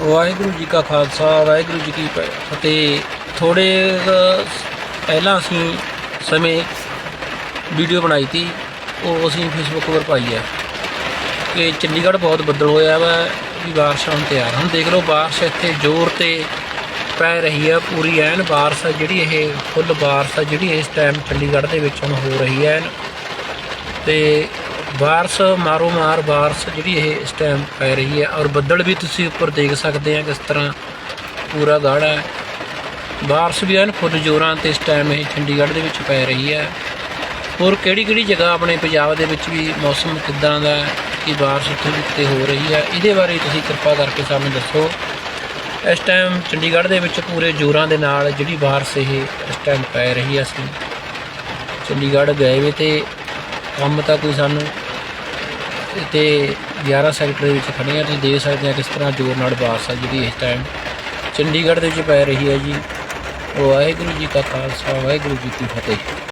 ਵਾਹਿਗੁਰੂ ਜੀ ਕਾ ਖਾਲਸਾ, ਵਾਹਿਗੁਰੂ ਜੀ ਕੀ ਪ- ਫਤਿਹ ਥੋੜੇ ਪਹਿਲਾਂ ਅਸੀਂ ਸਮੇਂ ਵੀਡੀਓ ਬਣਾਈ ਤੀ, ਉਹ ਅਸੀਂ ਫੇਸਬੁੱਕ 'ਤੇ ਪਾਈ ਹੈ ਕਿ ਚੰਡੀਗੜ੍ਹ ਬਹੁਤ ਬੱਦਲ ਹੋਇਆ ਵਾ, ਵੀ ਬਾਰਿਸ਼ ਆਉਣ ਤਿਆਰ ਹੁਣ ਦੇਖ ਲਓ, ਬਾਰਿਸ਼ ਇੱਥੇ ਜ਼ੋਰ ਤੇ ਪੈ ਰਹੀ ਹੈ ਪੂਰੀ ਐਨ ਬਾਰਿਸ਼ ਆ ਜਿਹੜੀ ਇਹ, ਫੁੱਲ ਬਾਰਿਸ਼ ਆ ਜਿਹੜੀ ਇਸ ਟਾਈਮ ਚੰਡੀਗੜ੍ਹ ਦੇ ਵਿੱਚ ਹੁਣ ਹੋ ਰਹੀ ਹੈ ਐਨ। ਤੇ ਬਾਰਿਸ਼, ਮਾਰੋ ਮਾਰ ਬਾਰਿਸ਼ ਜਿਹੜੀ ਇਹ ਇਸ ਟਾਈਮ ਪੈ ਰਹੀ ਹੈ ਔਰ ਬੱਦਲ ਵੀ ਤੁਸੀਂ ਉੱਪਰ ਦੇਖ ਸਕਦੇ ਆ ਕਿਸ ਤਰ੍ਹਾਂ ਪੂਰਾ ਗਾੜਾ ਹੈ। ਬਾਰਿਸ਼ ਵੀ ਐਨ ਫੁੱਲ ਜ਼ੋਰਾਂ ਤੇ ਇਸ ਟਾਈਮ ਇਹ ਚੰਡੀਗੜ੍ਹ ਦੇ ਵਿੱਚ ਪੈ ਰਹੀ ਹੈ। ਹੋਰ ਕਿਹੜੀ ਕਿਹੜੀ ਜਗ੍ਹਾ ਆਪਣੇ ਪੰਜਾਬ ਦੇ ਵਿੱਚ ਵੀ ਮੌਸਮ ਕਿੱਦਾਂ ਦਾ ਹੈ ਕਿ ਬਾਰਿਸ਼ ਉੱਥੇ ਵੀ ਕਿਤੇ ਹੋ ਰਹੀ ਹੈ? ਇਹਦੇ ਬਾਰੇ ਤੁਸੀਂ ਕਿਰਪਾ ਕਰਕੇ ਸਾਨੂੰ ਦੱਸੋ। ਇਸ ਟਾਈਮ ਚੰਡੀਗੜ੍ਹ ਦੇ ਵਿੱਚ ਪੂਰੇ ਜ਼ੋਰਾਂ ਦੇ ਨਾਲ ਜਿਹੜੀ ਬਾਰਿਸ਼ ਇਹ ਇਸ ਟਾਈਮ ਪੈ ਰਹੀ ਹੈ। ਅਸੀਂ ਚੰਡੀਗੜ੍ਹ ਗਏ ਵੀ ਤੇ ਕੰਮ ਤਾਂ ਕੋਈ ਸਾਨੂੰ ਤੇ 11 ਸੈਕਟਰ ਵਿੱਚ ਖੜੇ ਆ ਤੁਸੀਂ ਦੇਖ ਸਕਦੇ ਆ ਕਿਸ ਤਰ੍ਹਾਂ ਜ਼ੋਰ ਨਾਲ ਬਾਰਿਸ਼ ਆ ਜਿਹੜੀ ਇਸ ਟਾਈਮ ਚੰਡੀਗੜ੍ਹ ਦੇ ਵਿੱਚ ਪੈ ਰਹੀ ਹੈ ਜੀ। ਵਾਹਿਗੁਰੂ ਜੀ ਕਾ ਖਾਲਸਾ, ਵਾਹਿਗੁਰੂ ਜੀ ਕੀ ਫਤਿਹ।